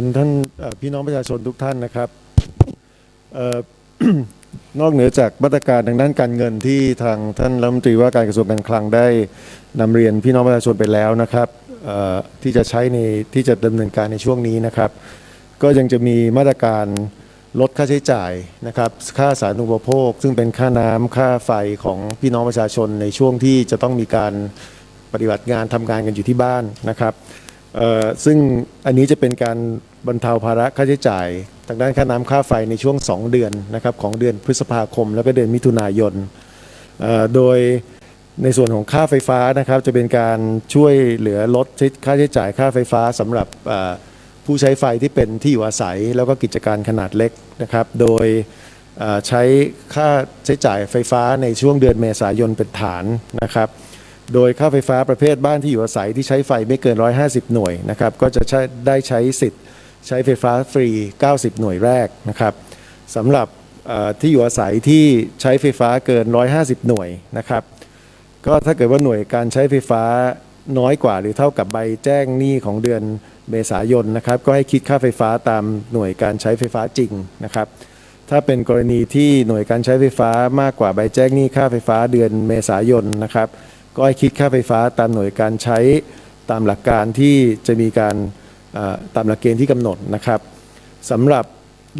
เป็นท่านพี่น้องประชาชนทุกท่านนะครับออนอกเหนือจากมาตรการทางด้านการเงินที่ทางท่านรัฐมนตรีว่าการกระทรวงการคลังได้นำเรียนพี่น้องประชาชนไปแล้วนะครับที่จะใช้ในที่จะดำเนินการในช่วงนี้นะครับ ก็ยังจะมีมาตรการลดค่าใช้จ่ายนะครับค่าสาธารณูปโภค ซึ่งเป็นค่าน้ำค่าไฟของพี่น้องประชาชนในช่วงที่จะต้องมีการปฏิบัติงานทำงานกันอยู่ที่บ้านนะครับ ซึ่งอันนี้จะเป็นการบรรเทาภาระค่าใช้จ่ายทางด้านค่าน้ำค่าไฟในช่วง 2 เดือนนะครับของเดือนพฤษภาคม แล้วก็เดือนมิถุนายน โดยในส่วนของค่าไฟฟ้านะครับจะเป็นการช่วยเหลือลดค่าใช้จ่ายค่าไฟฟ้าสำหรับผู้ใช้ไฟที่เป็นที่อยู่อาศัย แล้วก็กิจการขนาดเล็กนะครับ โดยใช้ค่าใช้จ่ายไฟฟ้าในช่วงเดือนเมษายนเป็นฐานนะครับ โดยค่าไฟฟ้าประเภทบ้านที่อยู่อาศัยที่ใช้ไฟไม่เกิน 150 หน่วยนะครับก็จะใช้ได้ใช้สิทธิ์ใช้ไฟฟ้าฟรี 90 หน่วยแรกนะครับสำหรับที่อยู่อาศัยที่ใช้ไฟฟ้าเกิน 150 หน่วยนะครับก็ถ้าเกิดว่าหน่วยการใช้ไฟฟ้าน้อยกว่าหรือเท่ากับใบแจ้งหนี้ของเดือนเมษายนนะครับก็ให้คิดค่าไฟฟ้าตามหน่วยการใช้ไฟฟ้าจริงนะครับถ้าเป็นกรณีที่หน่วยการใช้ไฟฟ้ามากกว่าใบแจ้งหนี้ค่าไฟฟ้าเดือนเมษายนนะครับ ก็ให้คิดค่าไฟฟ้าตามหน่วยการใช้ตามหลักการที่จะมีการตามหลักเกณฑ์ที่กำหนดนะครับสำหรับ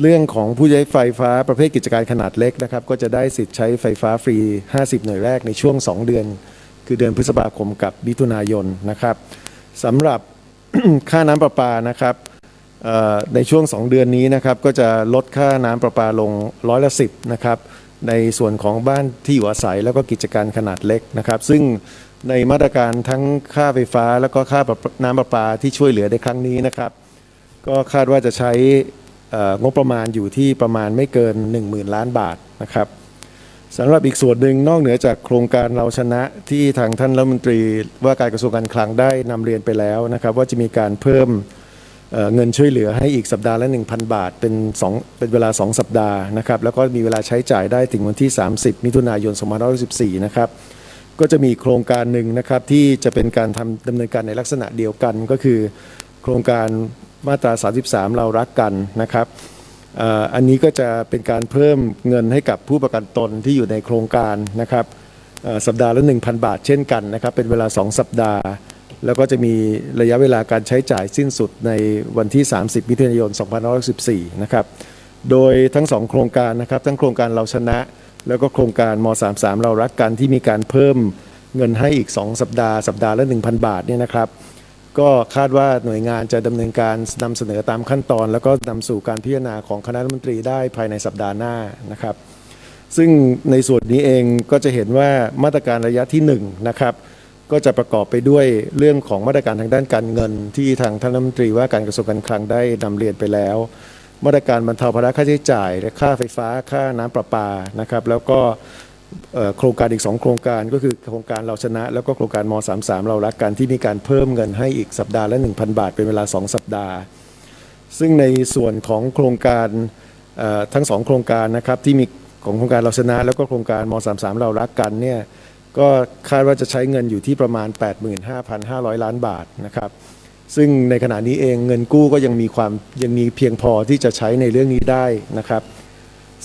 เรื่องของผู้ใช้ไฟฟ้าประเภทกิจการขนาดเล็กนะครับ ก็จะได้สิทธิ์ใช้ไฟฟ้าฟรี 50 หน่วยแรกในช่วง 2 เดือน คือเดือนพฤษภาคมกับมิถุนายนนะครับสำหรับค่าน้ำประปานะครับในช่วง 2 เดือนนี้นะครับก็จะลดค่าน้ำประปาลงร้อยละสินะครับ ในส่วนของบ้านที่อยู่อาศัยแล้วก็กิจการขนาดเล็กนะครับ ซึ่งในมาตรการทั้งค่าไฟฟ้า แล้วก็ค่าน้ำประปาที่ช่วยเหลือในครั้งนี้นะครับ ก็คาดว่าจะใช้งบประมาณอยู่ที่ประมาณไม่เกิน 10,000 ล้านบาทนะครับสำหรับอีกส่วนหนึ่งนอกเหนือจากโครงการเราชนะที่ทางท่านรัฐมนตรีว่าการกระทรวงการคลังได้นำเรียนไปแล้วนะครับ ว่าจะมีการเพิ่ม เเงินช่วยเหลือให้อีกสัปดาห์ละ 1,000 บาท เป็น2เป็นเวลา 2 สัปดาห์นะครับ แล้วก็มีเวลาใช้จ่ายได้ถึงวันที่ 30 มิถุนายน2514นะครับ ก็จะมีโครงการหนึ่งนะครับที่จะเป็นการทำดำเนินการในลักษณะเดียวกันก็คือ โครงการมาตรา 33 เรารักกันนะครับอันนี้ก็จะเป็นการเพิ่มเงินให้กับผู้ประกันตนที่อยู่ในโครงการนะครับสัปดาห์ละ 1,000 บาทเช่นกันนะครับ เป็นเวลา 2 สัปดาห์ แล้วก็จะมีระยะเวลาการใช้จ่ายสิ้นสุดในวันที่ 30 มิถุนายน 2514นะครับ โดยทั้งสองโครงการนะครับทั้งโครงการเราชนะ แล้วก็โครงการม 33 เรารักกันที่มีการเพิ่มเงินให้อีก 2 สัปดาห์สัปดาห์ละ 1,000 บาทเนี่ยนะครับ ก็คาดว่าหน่วยงานจะดำเนินการนำเสนอตามขั้นตอน แล้วก็นำสู่การพิจารณาของคณะรัฐมนตรีได้ภายในสัปดาห์หน้านะครับ ซึ่งในส่วนนี้เองก็จะเห็นว่ามาตรการระยะที่1นะครับ ก็จะประกอบไปด้วยเรื่องของมาตรการทางด้านการเงิน ที่ทางท่านรัฐมนตรีว่าการกระทรวงการคลังได้นำเรียนไปแล้ว มาตรการบรรเทาภาระค่าใช้จ่าย และค่าไฟฟ้าค่าน้ำประปานะครับแล้วก็โครงการอีก 2 โครงการก็คือโครงการเราชนะ แล้วก็โครงการม 33 เรารักกันที่มีการเพิ่มเงินให้อีกสัปดาห์ละ 1,000 บาทเป็นเวลา 2 สัปดาห์ ซึ่งในส่วนของโครงการทั้งสองโครงการนะครับที่มีของโครงการเราชนะ แล้วก็โครงการม 33 เรารักกันเนี่ย ก็คาดว่าจะใช้เงินอยู่ที่ประมาณ 85,500 ล้านบาทนะครับซึ่งในขณะนี้เองเงินกู้ก็ยังมีความยังมีเพียงพอที่จะใช้ในเรื่องนี้ได้นะครับ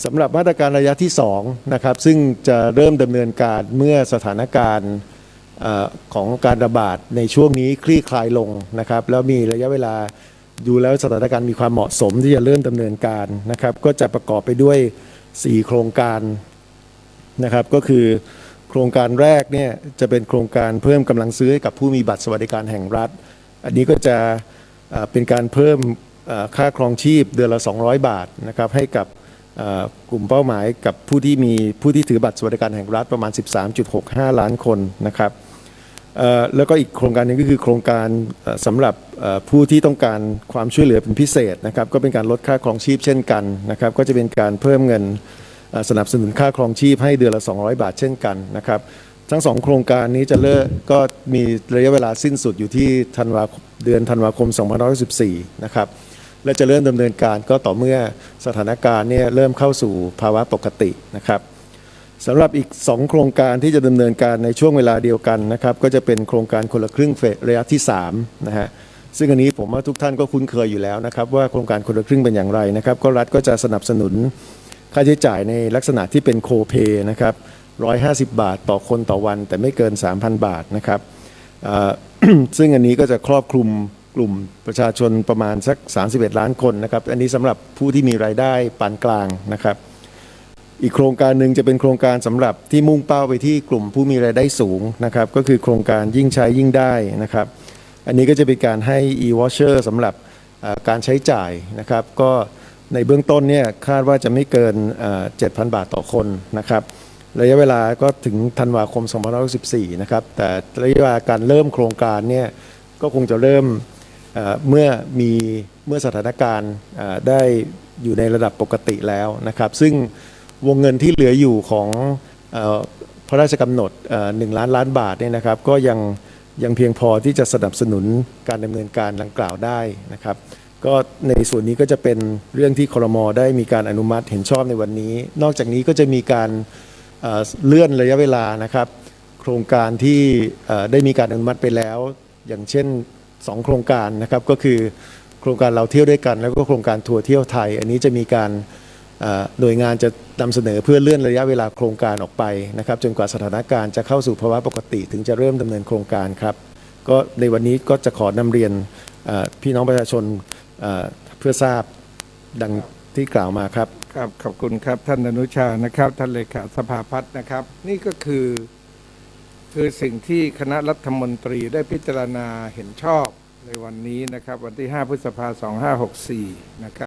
สำหรับมาตรการระยะที่2นะครับซึ่งจะเริ่มดำเนินการเมื่อสถานการณ์ของการระบาดในช่วงนี้คลี่คลายลงนะครับแล้วมีระยะเวลาดูแล้วสถานการณ์มีความเหมาะสมที่จะเริ่มดำเนินการนะครับก็จะประกอบไปด้วย 4 โครงการนะครับก็คือ ครงการแรกเนี่ยจะเป็นโครงการเพิ่มกำลังซื้อให้กับผู้มีบัตรสวัสดิการแห่งรัฐ อันนี้ก็จะเป็นการเพิ่มค่าครองชีพเดือนละ 200 บาทนะครับให้กับกลุ่มเป้าหมายกับผู้ที่มีผู้ที่ถือบัตรสวัสดิการแห่งรัฐประมาณ 13.65 ล้านคนนะครับแล้วก็อีกโครงการหนึงก็คือโครงการเอ่อสำหรับผู้ที่ต้องการความช่วยเหลือเป็นพิเศษนะครับก็เป็นการลดค่าครองชีพเช่นกันนะครับก็จะเป็นการเพิ่มเงิน สนับสนุนค่าครองชีพให้เดือนละ 200 บาทเช่นกันนะครับทั้งสองโครงการนี้จะเลิกก็มีระยะเวลาสิ้นสุดอยู่ที่ธันวาเดือนธันวาคม2514นะครับและจะเริ่มดำเนินการก็ต่อเมื่อสถานการณ์เนี่ยเริ่มเข้าสู่ภาวะปกตินะครับสำหรับอีก 2 โครงการที่จะดำเนินการในช่วงเวลาเดียวกันนะครับก็จะเป็นโครงการคนละครึ่งเฟสระยะที่3นะฮะซึ่งอันนี้ผมว่าทุกท่านก็คุ้นเคยอยู่แล้วนะครับว่าโครงการคนละครึ่งเป็นอย่างไรนะครับก็รัฐก็จะสนับสนุน ค่าใช้จ่ายในลักษณะที่เป็นโคเ a y นะครับ 150 บาทต่อคนต่อวัน แต่ไม่เกิน 3,000 บาทนะครับซึ่งอันนี้ก็จะครอบคลุมกลุ่มประชาชนประมาณสัก 31 ล้านคนนะครับ อันนี้สำหรับผู้ที่มีรายได้ปานกลางนะครับ อีกโครงการหนึ่งจะเป็นโครงการสำหรับที่มุ่งเป้าไปที่กลุ่มผู้มีรายได้สูงนะครับ ก็คือโครงการยิ่งใช้ยิ่งได้นะครับ อันนี้ก็จะเป็นการให้ e-voucher สำหรับการใช้จ่ายนะครับ ก็ ในเบื้องต้นเนี่ยคาดว่าจะไม่เกิน 7,000 บาทต่อคนนะครับระยะเวลาก็ถึงธันวาคม 2564 นะครับ แต่ระยะเวลาการเริ่มโครงการเนี่ยก็คงจะเริ่มเมื่อมีเมื่อสถานการณ์ได้อยู่ในระดับปกติแล้วนะครับ ซึ่งวงเงินที่เหลืออยู่ของอพระราชกำหนดหนึ่งล้านล้านบาทเนี่ยนะครับ ก็ยังยังเพียงพอที่จะสนับสนุนการดำเนินการดังกล่าวได้นะครับ ก็ในส่วนนี้ก็จะเป็นเรื่องที่ครมได้มีการอนุมัติเห็นชอบในวันนี้ นอกจากนี้ก็จะมีการเอ่อเลื่อนระยะเวลานะครับ โครงการที่ได้มีการอนุมัติไปแล้ว อย่างเช่น 2 โครงการนะครับก็คือโครงการเราเที่ยวด้วยกัน แล้วก็โครงการทัวร์เที่ยวไทย อันนี้จะมีการหน่วยงานจะนำเสนอเพื่อเลื่อนระยะเวลาโครงการออกไปนะครับจนกว่าสถานการณ์จะเข้าสู่ภาวะปกติถึงจะเริ่มดำเนินโครงการครับ ก็ในวันนี้ก็จะขอนำเรียนพี่น้องประชาชน เพื่อทราบดังที่กล่าวมาครับ ครับขอบคุณครับท่านอนุชานะครับ ท่านเลขาสภาพัฒน์นะครับ นี่ก็คือคือสิ่งที่คณะรัฐมนตรีได้พิจารณาเห็นชอบในวันนี้นะครับ วันที่ 5 พฤษภาคม2564 นะครับ